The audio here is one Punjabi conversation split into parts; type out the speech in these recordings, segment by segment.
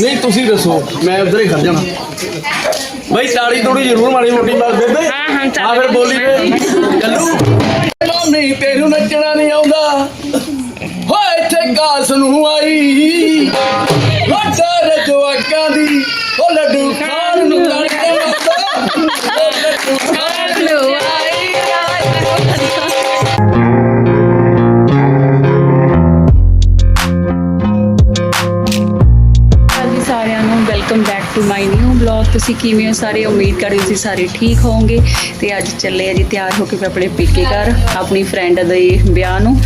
ਨਹੀਂ ਤੁਸੀਂ ਦੱਸੋ ਮੈਂ ਉਧਰ ਹੀ ਖੜ ਜਾਣਾ। ਬਈ ਤਾੜੀ ਤੋੜੀ ਜ਼ਰੂਰ ਮਾੜੀ ਮੋਟੀ ਮਾਰ ਬੇਬੇ। ਹਾਂ, ਹਾਂ, ਚੱਲ। ਆ ਫਿਰ ਬੋਲੀ ਵੇ ਚੱਲੂ। ਨਹੀਂ ਤੈਨੂੰ ਨੱਚਣਾ ਨਹੀਂ ਆਉਂਦਾ। ਹੋਏ ਇੱਥੇ ਗਾਸ ਨੂੰ ਆਈ। ਵੱਡਾ ਰਜਵਾਕਾਂ ਦੀ ਉਹ ਲੱਡੂ ਖਾਣ ਤੁਸੀਂ ਕਿਵੇਂ ਹੋ? ਸਾਰੇ ਉਮੀਦ ਕਰਦੇ ਤੁਸੀਂ ਸਾਰੇ ਠੀਕ ਹੋਵੋਗੇ। ਤੇ ਅੱਜ ਚੱਲੇ ਆ ਜੀ ਤਿਆਰ ਹੋ ਕੇ ਮੈਂ ਆਪਣੇ ਪੀਕੇ ਘਰ, ਆਪਣੀ ਫਰੈਂਡ ਦੇ ਵਿਆਹ ਨੂੰ।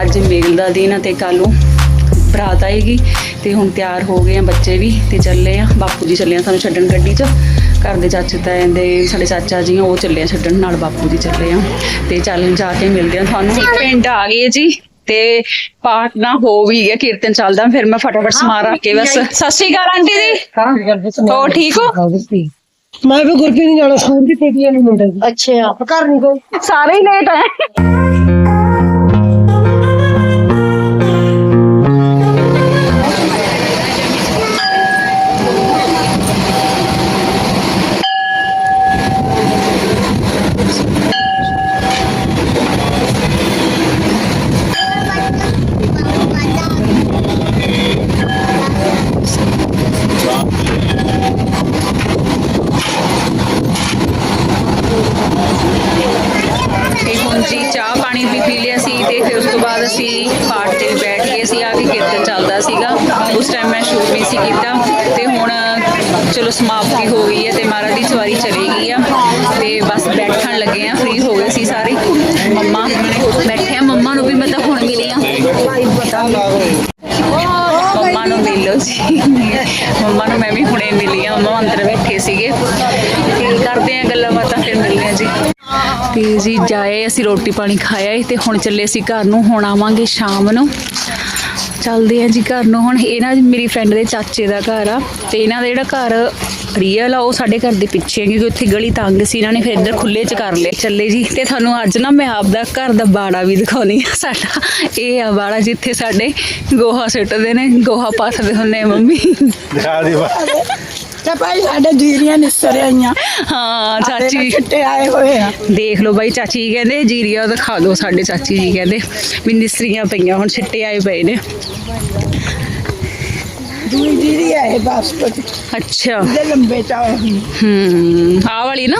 ਅੱਜ ਮੇਲ ਦਾ ਦਿਨ ਆ ਤੇ ਕੱਲ ਨੂੰ ਬਰਾਤ ਆਏਗੀ। ਤੇ ਹੁਣ ਤਿਆਰ ਹੋ ਗਏ ਆ ਬੱਚੇ ਵੀ ਤੇ ਚੱਲੇ ਆ। ਬਾਪੂ ਜੀ ਚੱਲੇ ਆ ਸਾਨੂੰ ਛੱਡਣ ਗੱਡੀ 'ਚ। ਘਰ ਦੇ ਚਾਚੇ ਤਾਏ ਦੇ, ਸਾਡੇ ਚਾਚਾ ਜੀ ਉਹ ਚੱਲੇ ਆ ਛੱਡਣ, ਨਾਲ ਬਾਪੂ ਜੀ ਚੱਲੇ ਆ। ਤੇ ਚੱਲ ਜਾ ਕੇ ਮਿਲਦੇ ਆ ਤੁਹਾਨੂੰ। ਪਿੰਡ ਆ ਗਏ ਜੀ। ਤੇ ਪਾਠ ਨਾ ਹੋ ਵੀ ਗਿਆ ਕੀਰਤਨ ਚੱਲਦਾ ਫਿਰ ਮੈਂ ਫਟਾਫਟ ਸਮਾਨ ਰੱਖ ਕੇ ਬਸ। ਸਤਿ ਸ਼੍ਰੀ ਅਕਾਲ ਆਂਟੀ ਜੀ। ਹੋ। ਠੀਕ ਹੋ? ਮੈਂ ਵੀ ਗੁਰਪ੍ਰੀਤ ਨਹੀਂ ਜਾਣਾ ਸਕੂਲ ਦੀ ਪੇਟੀਆਂ ਨਹੀਂ ਮੁੰਡੇ ਦੀ ਅੱਛਾ। ਘਰ ਨਹੀਂ ਗਏ। ਸਾਰੇ ਹੀ ਲੇਟ ਹੈ ਨੂੰ ਮੰਮਾ ਨੂੰ ਮੈਂ ਵੀ ਹੁਣੇ ਮਿਲੀ ਆ, ਮੰਮਾ ਅੰਦਰ ਬੈਠੇ ਸੀਗੇ। ਕੀ ਕਰਦੇ ਆ ਗੱਲਾਂ ਬਾਤਾਂ, ਫਿਰ ਮਿਲਦੇ ਆ ਜੀ। ਤੇ ਜੀ ਜਾਏ, ਅਸੀਂ ਰੋਟੀ ਪਾਣੀ ਖਾਇਆ ਏ, ਤੇ ਹੁਣ ਚੱਲੇ ਅਸੀਂ ਘਰ ਨੂੰ, ਹੁਣ ਆਵਾਂਗੇ ਸ਼ਾਮ ਨੂੰ। ਚੱਲਦੇ ਆ ਜੀ ਘਰ ਨੂੰ। ਹੁਣ ਇਹਨਾਂ ਮੇਰੀ ਫਰੈਂਡ ਦੇ ਚਾਚੇ ਦਾ ਘਰ ਆ, ਤੇ ਇਹਨਾਂ ਦਾ ਜਿਹੜਾ ਘਰ ਰੀਅਲ ਆ ਉਹ ਸਾਡੇ ਘਰ ਦੇ ਪਿੱਛੇ ਆ, ਕਿਉਂਕਿ ਉੱਥੇ ਗਲੀ ਤੰਗ ਸੀ ਇਹਨਾਂ ਨੇ ਫਿਰ ਇੱਧਰ ਖੁੱਲੇ ਚ ਕਰ ਲਿਆ। ਚੱਲੇ ਜੀ ਤੇ ਤੁਹਾਨੂੰ ਅੱਜ ਨਾ ਮੈਂ ਆਪਦਾ ਘਰ ਦਾ ਬਾੜਾ ਵੀ ਦਿਖਾਉਣੀ ਆ। ਸਾਡਾ ਇਹ ਆ ਬਾੜਾ ਜਿੱਥੇ ਸਾਡੇ ਗੋਹਾ ਸੁੱਟਦੇ ਨੇ ਗੋਹਾ ਪਾਥਦੇ ਹੁੰਦੇ ਆ ਮੰਮੀ। ਦਿਖਾ ਦੇ ਬਾ ਤੇ ਭਾਈ ਸਾਡੇ ਜੀਰੀਆਂ ਨਿਸਰ ਆਈਆਂ। ਹਾਂ ਚਾਚੀ। ਛਿੱਟੇ ਆਏ ਹੋਏ ਆ। ਦੇਖ ਲਓ ਬਾਈ ਚਾਚੀ ਕਹਿੰਦੇ ਜੀਰੀਆ ਦਿਖਾ ਦਿਓ ਸਾਡੇ ਚਾਚੀ ਜੀ ਕਹਿੰਦੇ। ਵੀ ਨਿਸਰੀਆਂ ਪਈਆਂ ਹੁਣ ਛਿੱਟੇ ਆਏ ਪਏ ਨੇ। ਦੂਈ ਜੀਰੀ ਆਏ ਬਸ ਕੁਝ। ਅੱਛਾ। ਦੇ ਲੰਬੇ ਚਾਏ ਹੂੰ ਆ ਵਾਲੀ ਨਾ?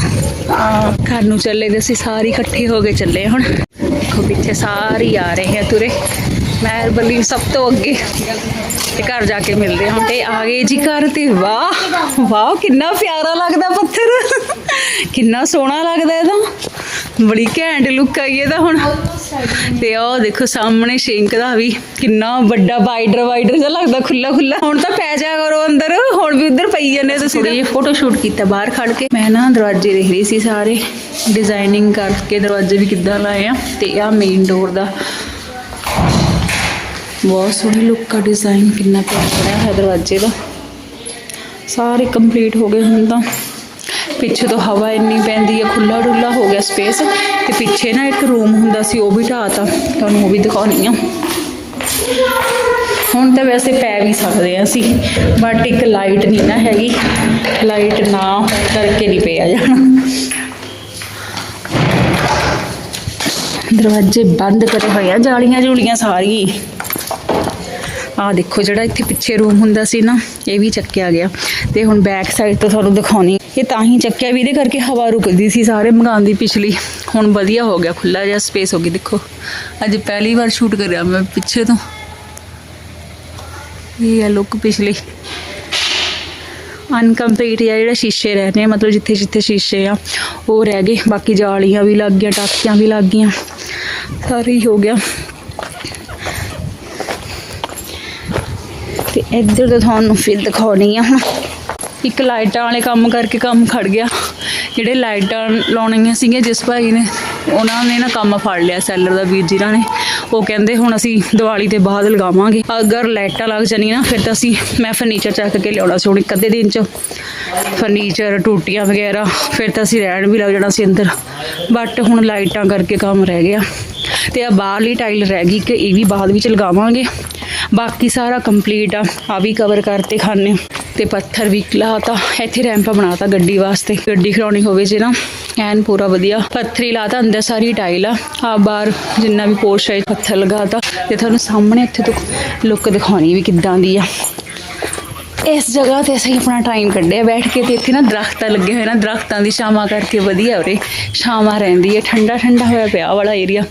ਹਾਂ। ਘਰ ਨੂੰ ਚੱਲੇ ਤੇ ਅਸੀਂ ਸਾਰੇ ਇਕੱਠੇ ਹੋ ਕੇ ਚੱਲੇ ਹੁਣ। ਦੇਖੋ ਪਿੱਛੇ ਸਾਰੇ ਹੀ ਆ ਰਹੇ ਆ ਤੁਰੇ। ਮੈਂ ਬਲੀ ਸਭ ਤੋਂ ਅੱਗੇ। ਤੇ ਘਰ ਜਾ ਕੇ ਮਿਲਦੇ ਹਾਂ ਤੇ ਆ ਗਏ ਜੀ ਘਰ ਤੇ। ਵਾਹ ਵਾਹ ਕਿੰਨਾ ਪਿਆਰਾ ਲੱਗਦਾ ਪੱਥਰ। ਕਿੰਨਾ ਸੋਹਣਾ ਲੱਗਦਾ ਇਹਦਾ। ਬੜੀ ਘੈਂਟ ਲੁੱਕ ਆਈ ਇਹਦਾ ਹੁਣ। ਤੇ ਉਹ ਦੇਖੋ ਸਾਹਮਣੇ ਸ਼ਿੰਕ ਦਾ ਵੀ ਕਿੰਨਾ ਵੱਡਾ ਵਾਈਡਰ ਵਾਈਡਰ ਜਿਹਾ ਲੱਗਦਾ ਖੁੱਲਾ ਖੁੱਲਾ ਹੁਣ ਤਾਂ ਪੈ ਜਾ ਕਰੋ ਅੰਦਰ ਹੁਣ ਵੀ ਉੱਧਰ ਪਈ ਜਾਂਦੇ ਤੁਸੀਂ ਥੋੜੀ ਜਿਹੀ ਫੋਟੋ ਸ਼ੂਟ ਕੀਤਾ ਬਾਹਰ ਖੜ ਕੇ। ਮੈਂ ਨਾ ਦਰਵਾਜ਼ੇ ਦੇਖ ਰਹੀ ਸੀ ਸਾਰੇ ਡਿਜ਼ਾਈਨਿੰਗ ਕਰਕੇ ਦਰਵਾਜ਼ੇ ਵੀ ਕਿੱਦਾਂ ਲਾਏ ਆ। ਤੇ ਆ ਮੇਨ ਡੋਰ ਦਾ। ਬਹੁਤ ਸੋਹਣੀ ਲੁੱਕ ਆ ਡਿਜ਼ਾਈਨ ਕਿੰਨਾ ਪਿਆਰਾ ਹੈ ਦਰਵਾਜ਼ੇ ਦਾ। ਸਾਰੇ ਕੰਪਲੀਟ ਹੋ ਗਏ ਹੁਣ ਤਾਂ। ਪਿੱਛੇ ਤੋਂ ਹਵਾ ਇੰਨੀ ਪੈਂਦੀ ਹੈ ਖੁੱਲਾ ਡੁੱਲਾ ਹੋ ਗਿਆ ਸਪੇਸ ਤੇ ਪਿੱਛੇ ਨਾ ਇੱਕ ਰੂਮ ਹੁੰਦਾ ਸੀ, ਉਹ ਵੀ ਢਾਤਾ, ਤੁਹਾਨੂੰ ਉਹ ਵੀ ਦਿਖਾਉਣੀ ਆ। ਹੁਣ ਤਾਂ ਵੈਸੇ ਪੈ ਵੀ ਸਕਦੇ ਆ ਅਸੀਂ ਬਟ ਇੱਕ ਲਾਈਟ ਨਹੀਂ ਨਾ ਹੈਗੀ ਲਾਈਟ ਨਾ ਕਰਕੇ ਨਹੀਂ ਪਿਆ ਜਾਣਾ। ਦਰਵਾਜ਼ੇ ਬੰਦ ਕਰੇ ਹੋਏ ਆ ਜਾਲੀਆਂ ਜੂਲੀਆਂ ਸਾਰੀ ਆ ਦੇਖੋ ਜਿਹੜਾ ਇੱਥੇ ਪਿੱਛੇ ਰੂਮ ਹੁੰਦਾ ਸੀ ਨਾ, ਇਹ ਵੀ ਚੱਕਿਆ ਗਿਆ। ਤੇ ਹੁਣ ਬੈਕ ਸਾਈਡ ਤੋਂ ਤੁਹਾਨੂੰ ਦਿਖਾਉਣੀ। ਇਹ ਤਾਂ ਹੀ ਚੱਕਿਆ ਵੀ ਇਹਦੇ ਕਰਕੇ ਹਵਾ ਰੁਕਦੀ ਸੀ, ਸਾਰੇ ਮਕਾਨ ਦੀ ਪਿਛਲੀ। ਹੁਣ ਵਧੀਆ ਹੋ ਗਿਆ ਖੁੱਲਾ ਜਿਹਾ ਸਪੇਸ ਹੋ ਗਈ। ਦੇਖੋ, ਅੱਜ ਪਹਿਲੀ ਵਾਰ ਸ਼ੂਟ ਕਰਿਆ ਮੈਂ ਪਿੱਛੇ ਤੋਂ। ਇਹ ਹੈ ਲੁੱਕ ਪਿਛਲੀ। ਅਨਕੰਪਲੀਟ ਆ ਜਿਹੜਾ ਸ਼ੀਸ਼ੇ ਰਹਿ ਨੇ ਮਤਲਬ ਜਿੱਥੇ ਜਿੱਥੇ ਸ਼ੀਸ਼ੇ ਆ, ਉਹ ਰਹਿ ਗਏ। ਬਾਕੀ ਜਾਲੀਆਂ ਵੀ ਲੱਗ ਗਈਆਂ, ਟਾਕੀਆਂ ਵੀ ਲੱਗ ਗਈਆਂ। ਸਾਰੇ ਹੀ ਹੋ ਗਿਆ। ਇੱਧਰ ਤੋਂ ਤੁਹਾਨੂੰ ਫਿਰ ਦਿਖਾਉਣੀ ਆ ਹੁਣ। ਇੱਕ ਲਾਈਟਾਂ ਵਾਲੇ ਕੰਮ ਕਰਕੇ ਕੰਮ ਖੜ ਗਿਆ। ਜਿਹੜੇ ਲਾਈਟਾਂ ਲਾਉਣੀਆਂ ਸੀਗੀਆਂ ਜਿਸ ਭਾਈ ਨੇ, ਉਹਨਾਂ ਨੇ ਨਾ ਕੰਮ ਫੜ ਲਿਆ ਸੈਲਰ ਦਾ, ਵੀਰ ਜੀ ਨੇ। ਉਹ ਕਹਿੰਦੇ ਹੁਣ ਅਸੀਂ ਦੀਵਾਲੀ ਦੇ ਬਾਅਦ ਲਗਾਵਾਂਗੇ। ਅਗਰ ਲਾਈਟਾਂ ਲੱਗ ਜਾਣੀਆਂ ਨਾ, ਫਿਰ ਤਾਂ ਅਸੀਂ ਮੈਂ ਫਰਨੀਚਰ ਚੱਕ ਕੇ ਲਿਆਉਣਾ ਸੀ ਹੁਣ ਇੱਕ ਅੱਧੇ ਦਿਨ ਚ। ਫਰਨੀਚਰ ਟੂਟੀਆਂ ਵਗੈਰਾ, ਫਿਰ ਤਾਂ ਅਸੀਂ ਰਹਿਣ ਵੀ ਲੱਗ ਜਾਣਾ ਸੀ ਅੰਦਰ। ਬਟ ਹੁਣ ਲਾਈਟਾਂ ਕਰਕੇ ਕੰਮ ਰਹਿ ਗਿਆ। ਤੇ ਆ ਬਾਹਰਲੀ ਟਾਈਲ ਰਹਿ ਗਈ ਕਿ ਇਹ ਵੀ ਬਾਅਦ ਵਿੱਚ ਲਗਾਵਾਂਗੇ। ਬਾਕੀ ਸਾਰਾ ਕੰਪਲੀਟ ਆ। ਆ ਵੀ ਕਵਰ ਕਰਤੇ ਖਾਨੇ। ਤੇ ਪੱਥਰ ਵੀ ਲਾਤਾ। ਇੱਥੇ ਰੈਂਪ ਬਣਾਤਾ ਗੱਡੀ ਵਾਸਤੇ। ਗੱਡੀ ਖੜਾਉਣੀ ਹੋਵੇ ਜੇ ਨਾ, ਐਨ ਪੂਰਾ ਵਧੀਆ। ਪੱਥਰੀ ਲਾਤਾ, ਅੰਦਰ ਸਾਰੀ ਟਾਈਲ ਆ। ਆ ਬਾਹਰ ਜਿੰਨਾ ਵੀ ਪੋਰਸ਼ ਹੈ ਪੱਥਰ ਲਗਾਤਾ। ਤੇ ਤੁਹਾਨੂੰ ਸਾਹਮਣੇ ਇੱਥੇ ਤੋਂ ਲੁੱਕ ਦਿਖਾਉਣੀ ਵੀ ਕਿੱਦਾਂ ਦੀ ਆ। ਇਸ ਜਗ੍ਹਾ ਤੇ ਅਸੀਂ ਆਪਣਾ ਟਾਈਮ ਕੱਢਿਆ। ਬੈਠ ਕੇ ਤੇ ਇੱਥੇ ਨਾ ਦਰਖਤ ਲੱਗੇ ਹੋਏ ਨਾ, ਦਰਖਤਾਂ ਦੀ ਛਾਵਾਂ ਕਰਕੇ ਵਧੀਆ ਉਰੇ। ਛਾਵਾਂ ਰਹਿੰਦੀ ਹੈ ਠੰਡਾ ਠੰਡਾ ਹੋਇਆ ਪਿਆ ਵਾਲਾ ਏਰੀਆ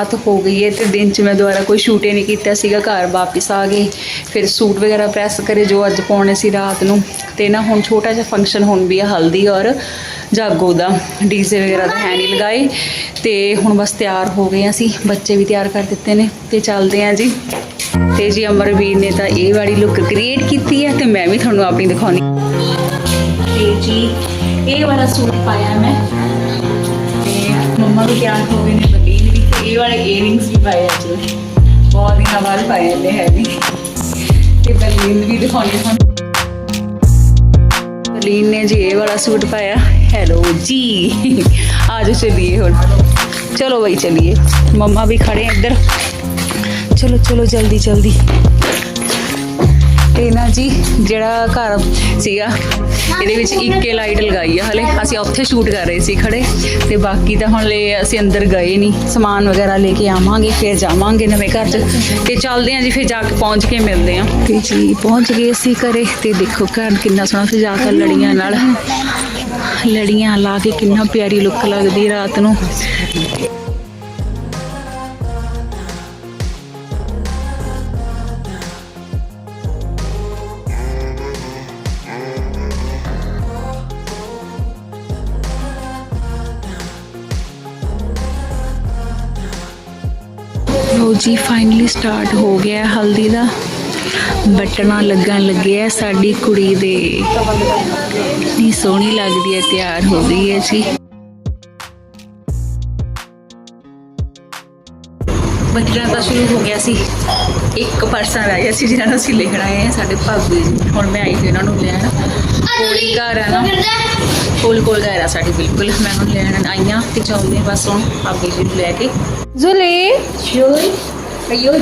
ਰਾਤ ਹੋ ਗਈ ਹੈ ਤੇ ਦਿਨ ਚ ਮੈਂ ਦੁਬਾਰਾ ਕੋਈ ਸ਼ੂਟ ਹੀ ਨਹੀਂ ਕੀਤਾ ਸੀਗਾ, ਘਰ ਵਾਪਿਸ ਆ ਗਏ। ਫਿਰ ਸੂਟ ਵਗੈਰਾ ਪ੍ਰੈਸ ਕਰੇ ਜੋ ਅੱਜ ਪਾਉਣੇ ਸੀ ਰਾਤ ਨੂੰ। ਤੇ ਨਾ ਹੁਣ ਛੋਟਾ ਜਿਹਾ ਫੰਕਸ਼ਨ ਹੁਣ ਵੀ ਆ, ਹਲਦੀ ਔਰ ਜਾਗੋ ਦਾ। ਡੀਜ਼ੇ ਵਗੈਰਾ ਤਾਂ ਹੈ ਨਹੀਂ ਲਗਾਏ। ਤੇ ਹੁਣ ਬਸ ਤਿਆਰ ਹੋ ਗਏ ਹਾਂ ਅਸੀਂ, ਬੱਚੇ ਵੀ ਤਿਆਰ ਕਰ ਦਿੱਤੇ ਨੇ। ਤੇ ਚੱਲਦੇ ਹਾਂ ਜੀ। ਤੇ ਜੀ ਅਮਰਵੀਰ ਨੇ ਤਾਂ ਇਹ ਵਾਲੀ ਲੁੱਕ ਕ੍ਰੀਏਟ ਕੀਤੀ ਹੈ ਤੇ ਮੈਂ ਵੀ ਤੁਹਾਨੂੰ ਆਪਣੀ ਦਿਖਾਉਣੀ। ਤੇ ਜੀ, ਇਹ ਵਾਲਾ ਸੂਟ ਪਾਇਆ ਮੈਂ। ਤੇ ਮੰਮਾ ਵੀ ਤਿਆਰ ਹੋ ਗਏ ਨੇ। ਇਹ ਵਾਲੇ ਈਅਰਿੰਗਸ ਵੀ ਪਾਏ ਅੱਜ। ਮੈਂ। ਬਹੁਤ ਦਿਨਾਂ ਬਾਅਦ ਪਾਏ ਨੇ ਹੈ ਵੀ ਤੇ ਬਲੀਨ ਵੀ ਦਿਖਾਉਣੀ ਹੁਣ ਬਲੀਨ ਨੇ ਜੀ ਇਹ ਵਾਲਾ ਸੂਟ ਪਾਇਆ। ਹੈਲੋ ਜੀ। ਆਜੋ ਚਲੀਏ ਹੁਣ। ਚਲੋ ਬਈ ਚਲੀਏ। ਮੰਮਾ ਵੀ ਖੜੇ ਇੱਧਰ। ਚਲੋ ਚਲੋ, ਜਲਦੀ ਜਲਦੀ। ਤੇ ਨਾ ਜੀ, ਜਿਹੜਾ ਘਰ ਸੀਗਾ, ਇਹਦੇ ਵਿੱਚ ਇੱਕੇ ਲਾਈਟ ਲਗਾਈ ਆ ਹਲੇ। ਅਸੀਂ ਉੱਥੇ ਸ਼ੂਟ ਕਰ ਰਹੇ ਸੀ ਖੜੇ। ਤੇ ਬਾਕੀ ਤਾਂ ਹੁਣ ਲੈ ਅਸੀਂ ਅੰਦਰ ਗਏ ਨਹੀਂ ਸਮਾਨ ਵਗੈਰਾ ਲੈ ਕੇ ਆਵਾਂਗੇ, ਫਿਰ ਜਾਵਾਂਗੇ ਨਵੇਂ ਘਰ 'ਚ। ਤੇ ਚੱਲਦੇ ਆਂ ਜੀ, ਫਿਰ ਜਾ ਕੇ ਪਹੁੰਚ ਕੇ ਮਿਲਦੇ ਆਂ। ਤੇ ਜੀ, ਪਹੁੰਚ ਗਏ ਅਸੀਂ ਘਰੇ। ਤੇ ਦੇਖੋ ਘਰ ਕਿੰਨਾ ਸੋਹਣਾ ਸਜਾ ਕੇ ਲੜੀਆਂ ਨਾਲ। ਲੜੀਆਂ ਲਾ ਕੇ ਕਿੰਨਾ ਪਿਆਰੀ ਲੁੱਕ ਲੱਗਦੀ ਰਾਤ ਨੂੰ। ਲੋ ਜੀ ਫਾਈਨਲੀ ਸਟਾਰਟ ਹੋ ਗਿਆ ਹਲਦੀ ਦਾ। ਬਟਨਾ ਲੱਗਣ ਲੱਗਿਆ ਸਾਡੀ ਕੁੜੀ ਦੇ। ਇਤਨੀ ਸੋਹਣੀ ਲੱਗਦੀ ਹੈ, ਤਿਆਰ ਹੋ ਗਈ ਹੈ ਜੀ। ਬਟਨਾ ਤਾਂ ਸ਼ੁਰੂ ਹੋ ਗਿਆ ਸੀ। ਇੱਕ ਪਰਸਨ ਰਹਿ ਗਿਆ ਸੀ ਜਿਹਨਾਂ ਨੂੰ ਅਸੀਂ ਆਏ ਹਾਂ ਸਾਡੇ ਭਾਬੀ ਜੀ। ਹੁਣ ਮੈਂ ਆਈ ਸੀ ਇਹਨਾਂ ਨੂੰ ਲੈਣ। ਕੋਲੀ ਘਰ ਆ ਨਾ। ਕੋਲ ਕੋਲ ਘਰ ਆ ਸਾਡੀ ਬਿਲਕੁਲ। ਮੈਂ ਉਹਨੂੰ ਲੈਣ ਆਈ ਹਾਂ ਤੇ ਚੱਲਦੇ ਹਾਂ ਬਸ ਹੁਣ ਭਾਬੀ ਜੀ ਨੂੰ ਲੈ ਕੇ। Zuli. Julie. Ayo,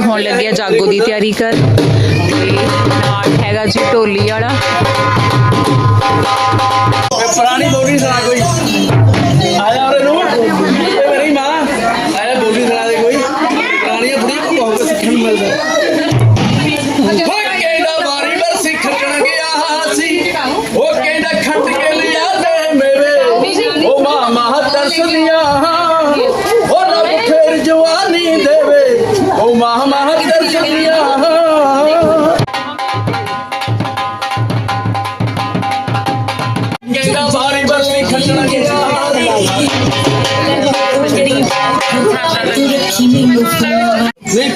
ਹੋਣ ਲੱਗਿਆ ਜਾਗੋ ਦੀ ਤਿਆਰੀ ਕਰ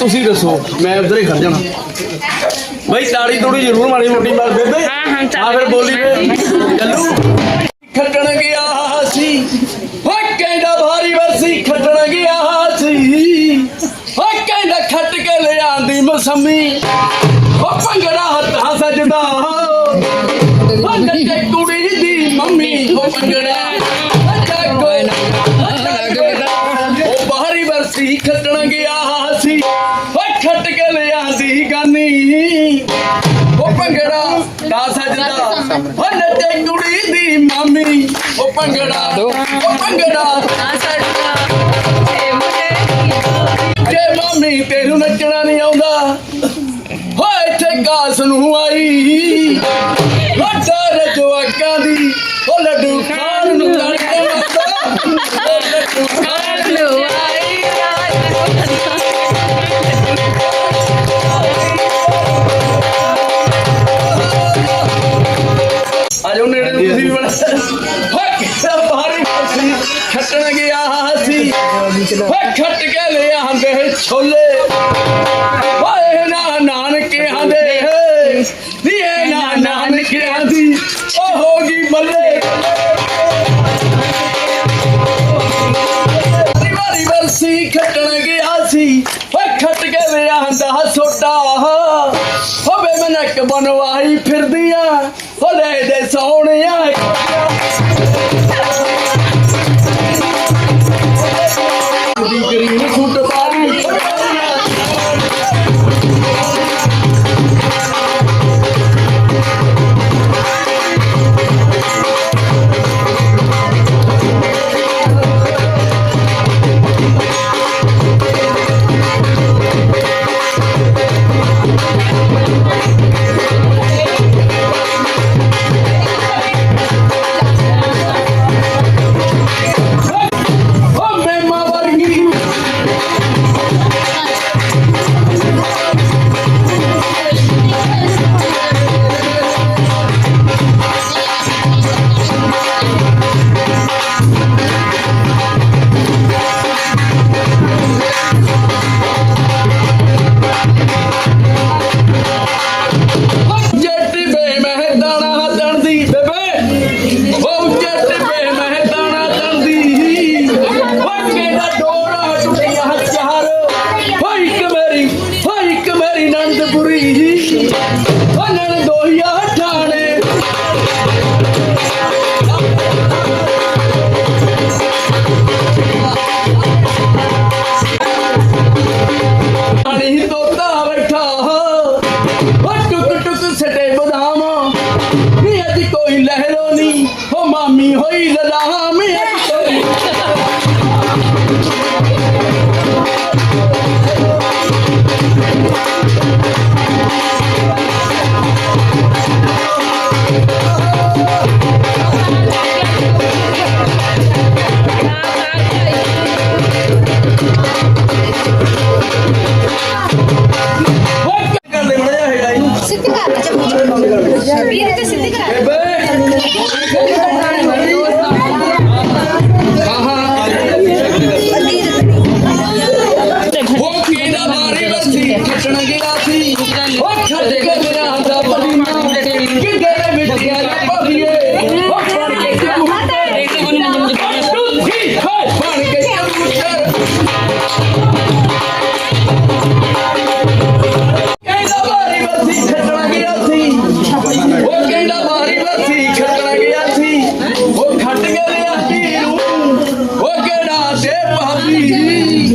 ਤੁਸੀਂ ਦੱਸੋ ਮੈਂ ਉਧਰ ਹੀ ਖੜ ਜਾਣਾ। ਬਈ ਤਾੜੀ ਤੋੜੀ ਜ਼ਰੂਰ ਮਾੜੀ ਮੋਟੀ ਮਾਰ ਦੇ ਹਾਂ ਆ ਫਿਰ ਬੋਲੀ ਤੇ ਚੱਲੂ। ਖੱਟਣ ਗਿਆ ਸੀ ਹੋ ਕਹਿੰਦਾ ਭਾਰੀ ਵਰਸੀ ਖੱਟਣ ਗਿਆ ਸੀ। ਹੋ ਕਹਿੰਦਾ ਖੱਟ ਕੇ ਲਿਆਂਦੀ ਮਸੰਮੀ। ਉਹ ਭੰਗੜਾ। ਉਹ ਭੰਗੜਾ ਜੇ ਮੰਮੀ ਤੈਨੂੰ ਨੱਚਣਾ ਨਹੀਂ ਆਉਂਦਾ ਹੋਏ ਇੱਥੇ ਗਾਸ ਨੂੰ ਆਈ। ਛੱਟਣ ਗਿਆ ਸੀ। ਓਏ ਛੱਟ ਕੇ ਲਿਆਂਦੇ ਛੋਲੇ। ਓਏ ਨਾ ਨਾਨਕੇ ਆਂਦੇ। ਨੀ ਇਹ ਨਾ ਨਾਨਕੇ ਆਂਦੀ। ਓ ਹੋ ਗਈ ਬੱਲੇ ਵਾਰੀ ਵਰਸੀ ਖੱਟਣ ਗਿਆ ਸੀ। ਓਏ ਖੱਟ ਕੇ ਲਿਆਂਦਾ ਸੋਡਾ। ਹੋਵੇ ਮਨਕ ਬਨਵਾਈ ਫਿਰਦੀ ਆ ਹੋਲੇ ਦੇ ਸੋਹਣਿਆ। que vivimos.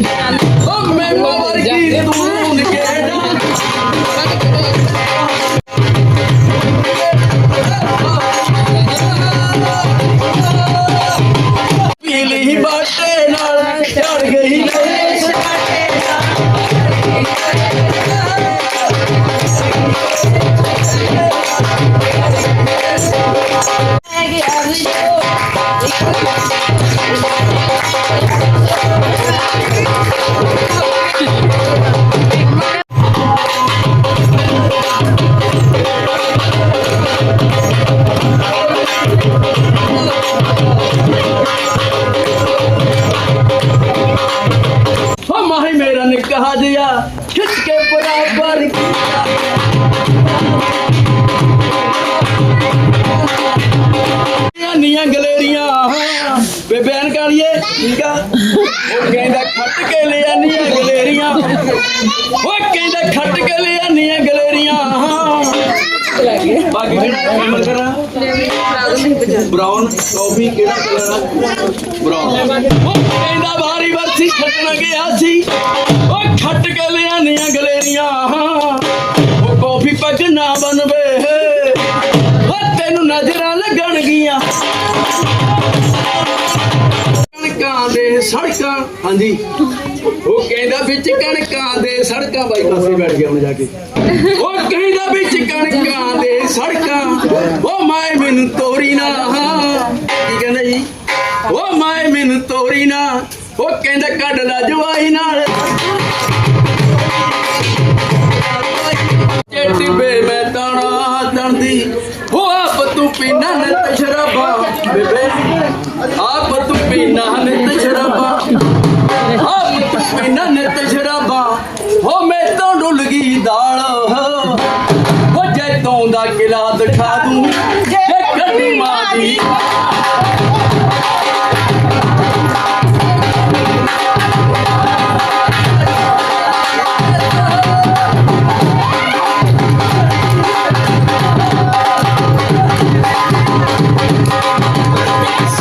Oh, mijn mama, ik brown coffee ਕਿਹੜਾ ਕਲਰ ਆ? ਬ੍ਰਾਊਨ ਉਹ ਕਹਿੰਦਾ ਵਾਰੀ ਵਰਸੀ ਖੱਟਣ ਗਿਆ ਸੀ ਉਹ ਛੱਡ ਕੇ ਸੜਕਾਂ ਹਾਂਜੀ। ਉਹ ਕਹਿੰਦਾ ਵਿੱਚ ਕਣਕਾਂ ਦੇ ਸੜਕਾਂ ਬਾਈ ਪਾਸੇ ਬੈਠ ਗਿਆ ਹੁਣ ਜਾ ਕੇ। ਉਹ ਕਹਿੰਦਾ ਵਿੱਚ ਕਣਕਾਂ ਦੇ ਸੜਕਾਂ। ਉਹ ਮਾਏ ਮੈਨੂੰ ਤੋਰੀ ਨਾ। ਕੀ ਕਹਿੰਦਾ ਜੀ? ਉਹ ਮਾਏ ਮੈਨੂੰ ਤੋਰੀ ਨਾ। ਉਹ ਕਹਿੰਦਾ ਕੱਢ ਲੈ ਜਵਾਈ ਨਾਲ।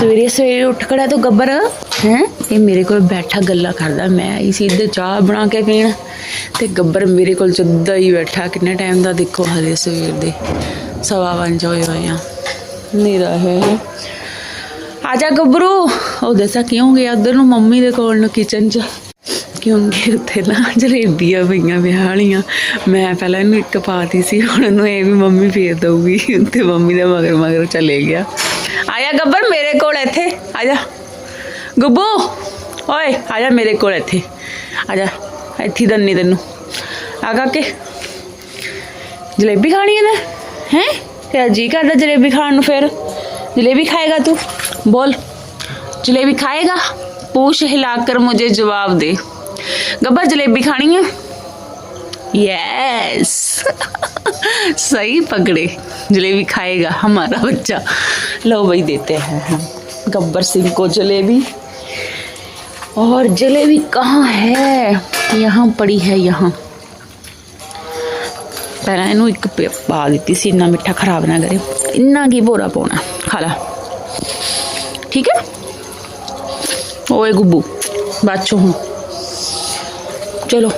ਸਵੇਰੇ ਸਵੇਰੇ ਉੱਠ ਖੜਾ ਤੂੰ ਗੱਬਰ। ਹੈ? ਇਹ ਮੇਰੇ ਕੋਲ ਬੈਠਾ ਗੱਲਾਂ ਕਰਦਾ ਮੈਂ ਆਈ ਸੀ ਇੱਧਰ ਚਾਹ ਬਣਾ ਕੇ ਪੀਣ। ਤੇ ਗੱਬਰ ਮੇਰੇ ਕੋਲ ਜੱਦਾ ਹੀ ਬੈਠਾ ਕਿੰਨੇ ਟਾਈਮ ਦਾ ਦੇਖੋ ਹਲੇ ਸਵੇਰ ਦੇ। ਸਵਾ ਪੰਜ ਹੋਏ ਹੋਏ ਆ। ਨੇਰਾ ਹੈ। ਆ ਜਾ ਗੱਭਰੂ ਉਹ ਦੱਸਾਂ ਕਿਉਂ ਗਿਆ ਉਧਰ ਨੂੰ? ਮੰਮੀ ਦੇ ਕੋਲ ਨੂੰ ਕਿਚਨ 'ਚ। ਕਿਉਂਕਿ ਉੱਥੇ? ਨਾ ਜਲੇਬੀਆਂ ਪਈਆਂ ਵਿਆਹ ਵਾਲੀਆਂ ਮੈਂ ਪਹਿਲਾਂ ਇਹਨੂੰ ਇੱਕ ਪਾਤੀ ਸੀ ਹੁਣ ਇਹਨੂੰ ਇਹ ਵੀ ਮੰਮੀ ਫੇਰ ਦਊਗੀ। ਤੇ ਮੰਮੀ ਦੇ ਮਗਰ ਮਗਰ ਚਲੇ ਗਿਆ। ਆਇਆ ਗੱਬਰ ਮੇਰੇ ਕੋਲ ਇੱਥੇ। ਆ ਜਾ। ਗੁੱਬੂ, ਓਏ, ਆ ਜਾ ਮੇਰੇ ਕੋਲ ਇੱਥੇ। ਆ ਜਾ, ਇੱਥੇ ਦੰਨੀ ਤੈਨੂੰ। ਆ ਕਾਕੇ। ਜਲੇਬੀ ਖਾਣੀ ਹੈ ਨਾ ਹੈ? ਤੇਰਾ ਜੀ ਕਰਦਾ ਜਲੇਬੀ ਖਾਣ ਨੂੰ ਫਿਰ। ਜਲੇਬੀ ਖਾਏਗਾ ਤੂੰ? ਬੋਲ। ਜਲੇਬੀ ਖਾਏਗਾ? ਪੂਛ ਹਿਲਾ ਕਰ ਮੁਝੇ ਜਵਾਬ ਦੇ। ਗੱਬਰ ਜਲੇਬੀ ਖਾਣੀ ਹੈ यस सही पकड़े जलेबी खाएगा हमारा बच्चा लो भाई देते हैं हम गब्बर सिंह को जलेबी और जलेबी कहाँ है यहाँ पड़ी है यहाँ ਪਹਿਲਾਂ ਇਹਨੂੰ ਇੱਕ ਪ- ਪਾ ਦਿੱਤੀ ਸੀ ਇੰਨਾ ਮਿੱਠਾ ਖਰਾਬ ਨਾ ਕਰੇ ਇੰਨਾ ਕੀ ਭੋਰਾ ਪਾਉਣਾ ਖਾ ਲਾ ਠੀਕ ਹੈ ਓਏ ਗੁੱਬੂ ਬਾਚੋ ਹੁਣ ਚਲੋ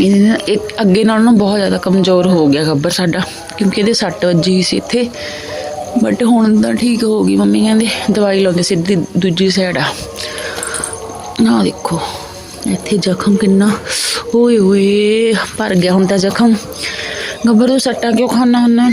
ਇਹਦੇ ਨਾਲ ਇੱਕ ਅੱਗੇ ਨਾਲ ਨਾ ਬਹੁਤ ਜ਼ਿਆਦਾ ਕਮਜ਼ੋਰ ਹੋ ਗਿਆ ਗੱਬਰ ਸਾਡਾ, ਕਿਉਂਕਿ ਇਹਦੇ ਸੱਟ ਵੱਜੀ ਸੀ ਇੱਥੇ। ਬਟ ਹੁਣ ਤਾਂ ਠੀਕ ਹੋ ਗਈ, ਮੰਮੀ ਕਹਿੰਦੇ ਦਵਾਈ ਲਾਉਂਦੇ ਸਿੱਧੀ ਦੂਜੀ ਸਾਈਡ ਆ। ਨਾ ਦੇਖੋ, ਇੱਥੇ ਜ਼ਖਮ ਕਿੰਨਾ, ਓਏ ਓਏ ਭਰ ਗਿਆ ਹੁਣ ਤਾਂ ਜ਼ਖਮ। ਗੱਬਰ ਤੋਂ ਸੱਟਾਂ ਕਿਉਂ ਖਾਣਾ ਹੁੰਦਾ?